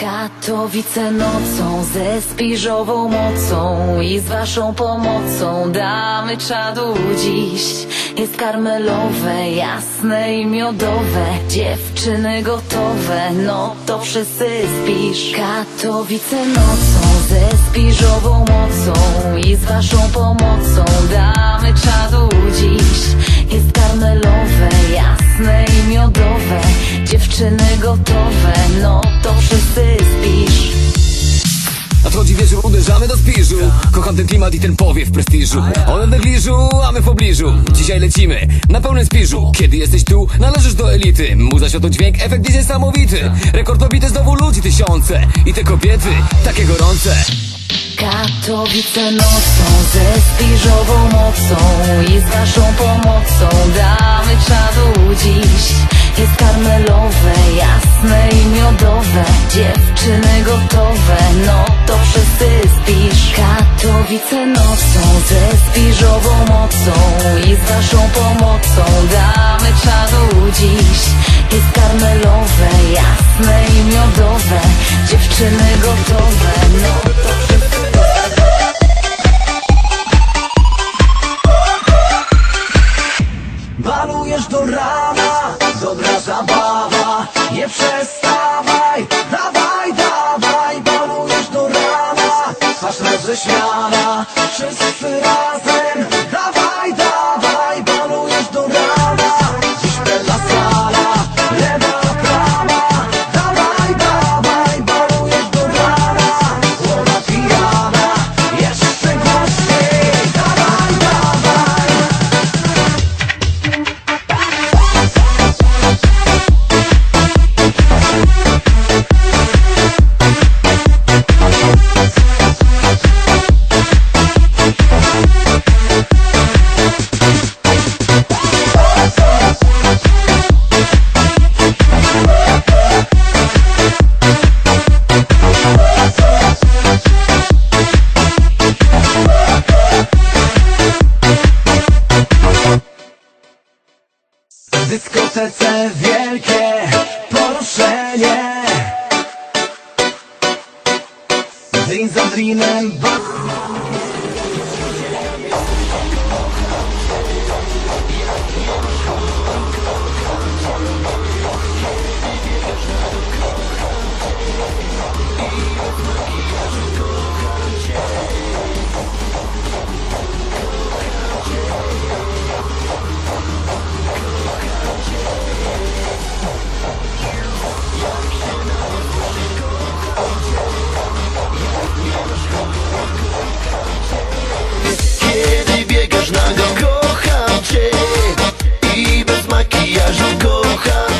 Katowice nocą ze spiżową mocą i z waszą pomocą damy czadu dziś. Jest karmelowe, jasne i miodowe, dziewczyny gotowe, no to wszyscy spisz. Katowice nocą ze spiżową mocą i z waszą pomocą damy czadu dziś. Jest karmelowe, jasne i miodowe, dziewczyny gotowe, Kocham ten klimat i ten powiew prestiżu. One w negliżu, a my w pobliżu. Dzisiaj lecimy na pełnym spiżu. Kiedy jesteś tu, należysz do elity. Muza światło-dźwięk, efekt jest niesamowity. Rekord pobity znowu ludzi tysiące. I te kobiety, takie gorące. Katowice nocą ze spiżową mocą i z waszą pomocą damy czadu dziś. Jest karmelowe, jasne i miodowe, dziewczyny gotowe, no to wszyscy. Katowice nocą ze spiżową mocą i z waszą pomocą damy czadu dziś. Jest karmelowe, jasne i miodowe, dziewczyny gotowe, no to wszyscy Balujesz do rana, dobra zabawa Nie przestawaj, dyskotece wielkie poruszenie. Drin za drinem